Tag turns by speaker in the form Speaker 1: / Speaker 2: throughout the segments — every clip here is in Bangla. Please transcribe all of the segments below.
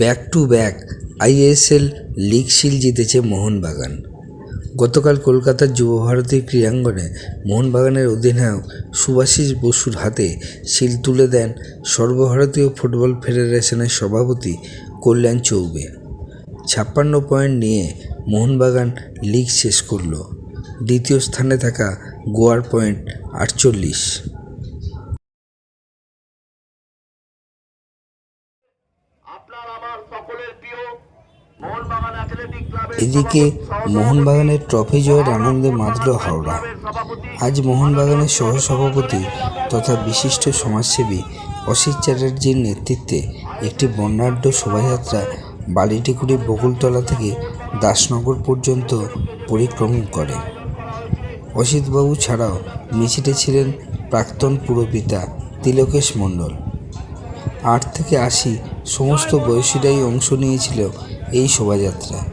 Speaker 1: Back to back ISL league shield জিতেছে মোহনবাগান। গতকাল কলকাতার যুবভারতী ক্রীড়াঙ্গনে মোহনবাগানের অধিনায়ক সুভাষিস বসুর হাতে শিল তুলে দেন সর্বভারতীয় ফুটবল ফেডারেশনের সভাপতি কল্যাণ চৌবে। ছাপ্পান্ন পয়েন্ট নিয়ে মোহনবাগান লিগ শেষ করল। দ্বিতীয় স্থানে থাকা গোয়ার পয়েন্ট আটচল্লিশ। এদিকে মোহনবাগানের ট্রফি জয়ের আনন্দে মাতল হাওড়া। আজ মোহনবাগানের সহসভাপতি তথা বিশিষ্ট সমাজসেবী অসিত চ্যাটার্জির নেতৃত্বে একটি বর্ণাঢ্য শোভাযাত্রা বালিটিকুড়ি বকুলতলা থেকে দাসনগর পর্যন্ত পরিক্রমণ করে। অসিতবাবু ছাড়াও মিছিলে ছিলেন প্রাক্তন পুরপিতা তিলকেশ মণ্ডল। আট থেকে আশি সমস্ত বয়সীরাই অংশ নিয়েছিল এই শোভাযাত্রায়।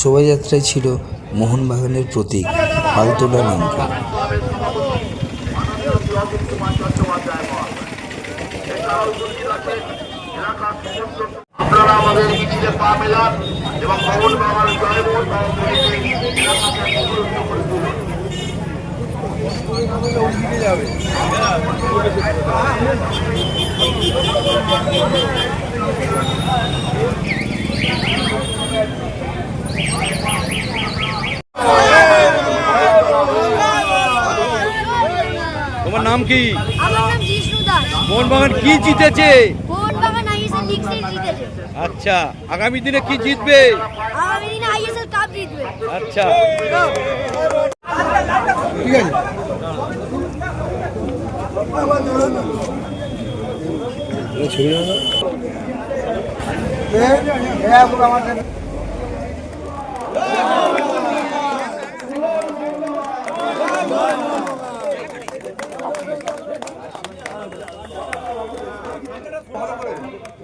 Speaker 1: শোভাযাত্রায় ছিল মোহনবাগানের প্রতীক ফালতোলা নৌকা।
Speaker 2: ক্লাবের সভাপতি মাননীয় শ্রী অজিত কুমার চট্টোপাধ্যায় মহাশয় এছাড়াও উপস্থিত আছেন এলাকার সমস্ত আপনারা আমাদের মিছিলে পা মেলান এবং
Speaker 3: তোমার নাম কি?
Speaker 4: আমার নাম জিষ্ণু
Speaker 3: মোহনবাগান কি জিতেছে? আচ্ছা আগামী দিনে কি জিতবে?
Speaker 4: আগামী দিনে আইএসএল কাপ জিতবে।
Speaker 3: আচ্ছা
Speaker 5: এই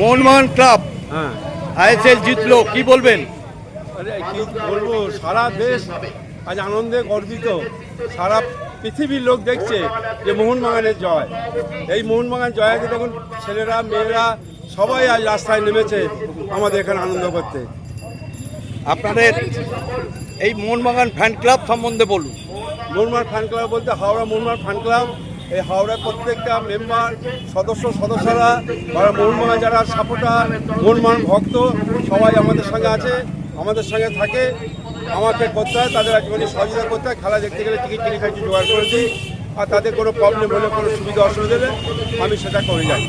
Speaker 3: মোহনবাগান ক্লাব। আইএসএল জিতলো কি বলবেন?
Speaker 6: কি বলব সারা দেশ আজ আনন্দে গর্বিত। সারা পৃথিবীর লোক দেখছে যে মোহনবাগানের জয়। এই মোহনবাগান জয়কে তখন ছেলেরা মেয়েরা সবাই আজ রাস্তায় নেমেছে আমাদের এখানে আনন্দ করতে।
Speaker 3: আপনাদের এই মোহনবাগান ফ্যান ক্লাব সম্বন্ধে বলুন।
Speaker 6: মোহনবাগান ফ্যান ক্লাব বলতে হাওড়া মোহনবাগান ফ্যান ক্লাব এই হাওড়ার প্রত্যেকটা মেম্বার সদস্য, সদস্যরা বা মোহনবাগান যারা সাপোর্টার মোহনবাগান ভক্ত, সবাই আমাদের সঙ্গে আছে, আমাদের সঙ্গে থাকে। আমাকে করতে হয়, তাদের একটুখানি সহযোগিতা করতে হয়। খেলা দেখতে গেলে টিকিট টিকিট খাইতে জোগাড় করে দিই। আর তাদের কোনো প্রবলেম হলে, কোনো সুবিধা, অসুবিধা হলে আমি সেটা করে যাই।